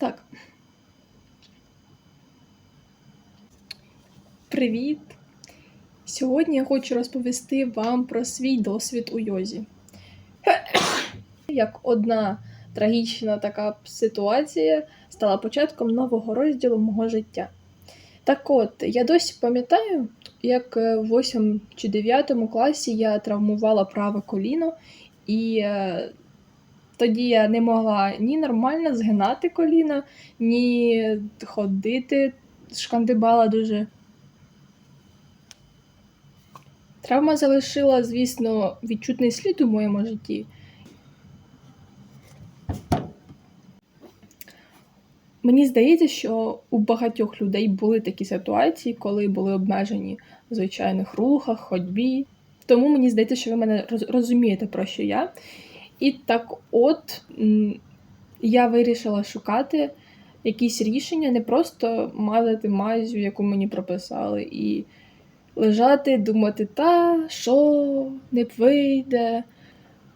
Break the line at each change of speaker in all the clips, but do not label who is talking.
Так. Привіт! Сьогодні я хочу розповісти вам про свій досвід у йозі. Як одна трагічна така ситуація стала початком нового розділу мого життя. Так от, я досі пам'ятаю, як в 8 чи 9 класі я травмувала праве коліно, і е, тоді я не могла ні нормально згинати коліно, ні ходити, шкандибала дуже. Травма залишила, звісно, відчутний слід у моєму житті. Мені здається, що у багатьох людей були такі ситуації, коли були обмежені в звичайних рухах, ходьбі. Тому мені здається, що ви мене розумієте, про що я. І так от я вирішила шукати якісь рішення, не просто мазати мазю, яку мені прописали, і лежати, думати, та що не вийде,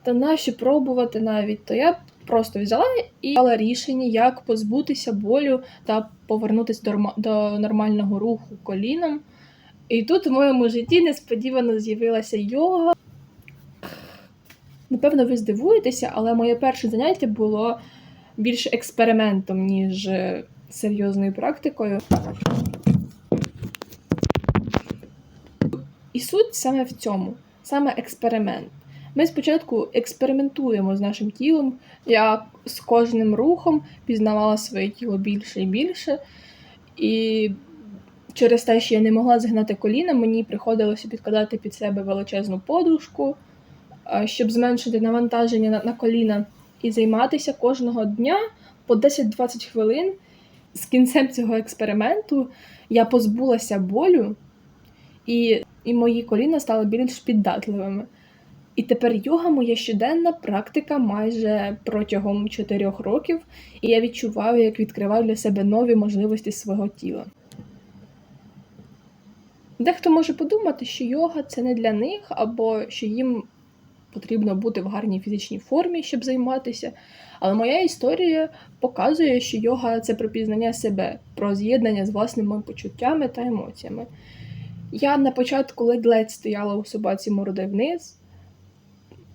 та нащо пробувати навіть. То я просто взяла і дала рішення, як позбутися болю та повернутися до нормального руху коліном. І тут в моєму житті несподівано з'явилася йога. Напевно, ви здивуєтеся, але моє перше заняття було більше експериментом, ніж е, серйозною практикою. І суть саме в цьому, саме експеримент. Ми спочатку експериментуємо з нашим тілом. Я з кожним рухом пізнавала своє тіло більше і більше. І через те, що я не могла згинати коліна, мені приходилося підкладати під себе величезну подушку, щоб зменшити навантаження на, на коліна і займатися кожного дня по 10-20 хвилин. З кінцем цього експерименту я позбулася болю, і, і мої коліна стали більш піддатливими. І тепер йога моя щоденна практика майже протягом 4 років, і я відчуваю, як відкриваю для себе нові можливості свого тіла. Дехто може подумати, що йога це не для них, або що їм потрібно бути в гарній фізичній формі, щоб займатися. Але моя історія показує, що йога це про пізнання себе, про з'єднання з власними почуттями та емоціями. Я на початку ледь-ледь стояла у собаці мордою вниз,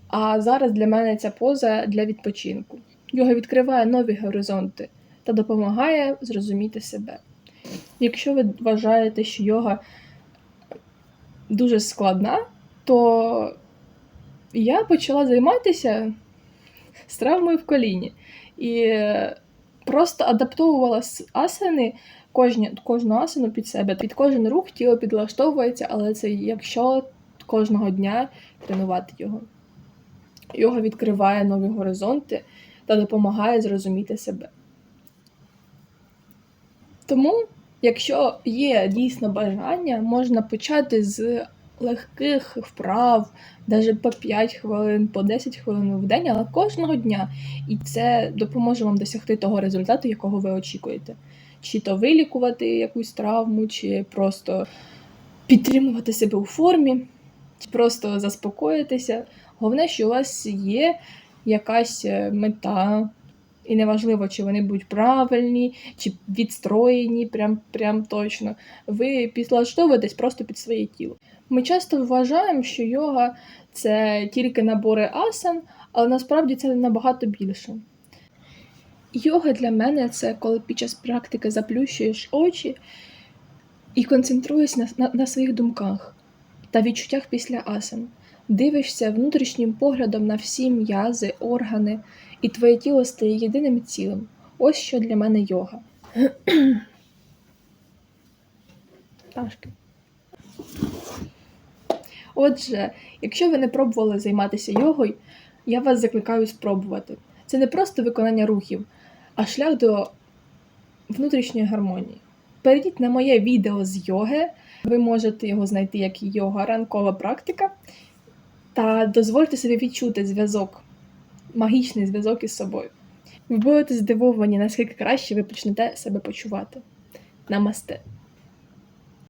а зараз для мене ця поза для відпочинку. Йога відкриває нові горизонти та допомагає зрозуміти себе. Якщо ви вважаєте, що йога дуже складна, то я почала займатися з травмою в коліні. І е, просто адаптовувала асани, кожні, кожну асану під себе. Під кожен рух тіло підлаштовується, але це якщо кожного дня тренувати його. Йога відкриває нові горизонти та допомагає зрозуміти себе. Тому, якщо є дійсно бажання, можна почати з легких вправ, навіть по 5 хвилин, по 10 хвилин в день, але кожного дня. І це допоможе вам досягти того результату, якого ви очікуєте. Чи то вилікувати якусь травму, чи просто підтримувати себе у формі, чи просто заспокоїтися. Головне, що у вас є якась мета, і неважливо, чи вони будуть правильні, чи відстроєні, прям, прям точно. Ви підлаштовуєтесь просто під своє тіло. Ми часто вважаємо, що йога це тільки набори асан, але насправді це набагато більше. Йога для мене це коли під час практики заплющуєш очі і концентруєшся на, на, на своїх думках та відчуттях після асан. Дивишся внутрішнім поглядом на всі м'язи, органи, і твоє тіло стає єдиним цілим. Ось що для мене йога. Ташки. Отже, якщо ви не пробували займатися йогою, я вас закликаю спробувати. Це не просто виконання рухів, а шлях до внутрішньої гармонії. Перейдіть на моє відео з йоги, ви можете його знайти як йога ранкова практика, та дозвольте собі відчути зв'язок, магічний зв'язок із собою. Ви будете здивовані, наскільки краще ви почнете себе почувати. Намасте!